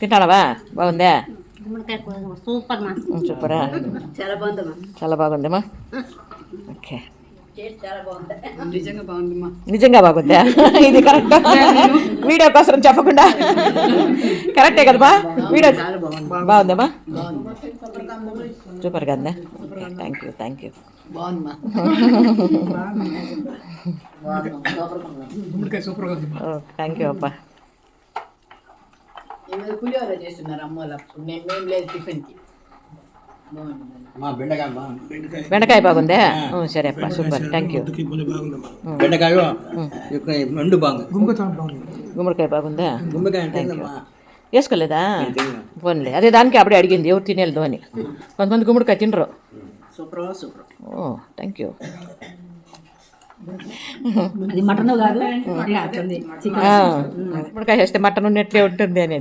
తింటానవా బాగుందా? సూపర్ సూపరా? చాలా బాగుందమ్మా. చాలా బాగుందమ్మా? ఓకే. టేస్ట్ చాలా బాగుంది. నిజంగా బాగుందా? ఇది కరెక్ట్? వీడియో కోసం చెప్పకుండా. కరెక్టే కదమ్మా? వీడియో బాగుందమ్మా? సూపర్గా ఉందా? Thank you thank you thank you అప్పా ఈమె పులిహోర చేస్తున్నారు అమ్మ వాళ్ళు అప్పుడు. నేను మేము లేదు టిఫిన్కి. బాగుంది మా బెండకాయ బాగుంది బెండకాయ బెండకాయ బాగుందా ఉమ్, సరే అప్ప సూపర్ థ్యాంక్ యూ బెండకాయ రెండు బాగుంది. గుమ్మడికాయ బాగుందా? గుమ్మడికాయ? వేసుకోలేదా? పోన్లే. అదే దానికి అప్పుడే అడిగింది ఎవరు తినేది అని కొంతమంది గుమ్మడికాయ తినరు. Super super. Oh thank you అది మటన్ కాదు గుమ్మడికాయ వేస్తే మటన్ ఉన్నట్లే ఉంటుంది అనేది.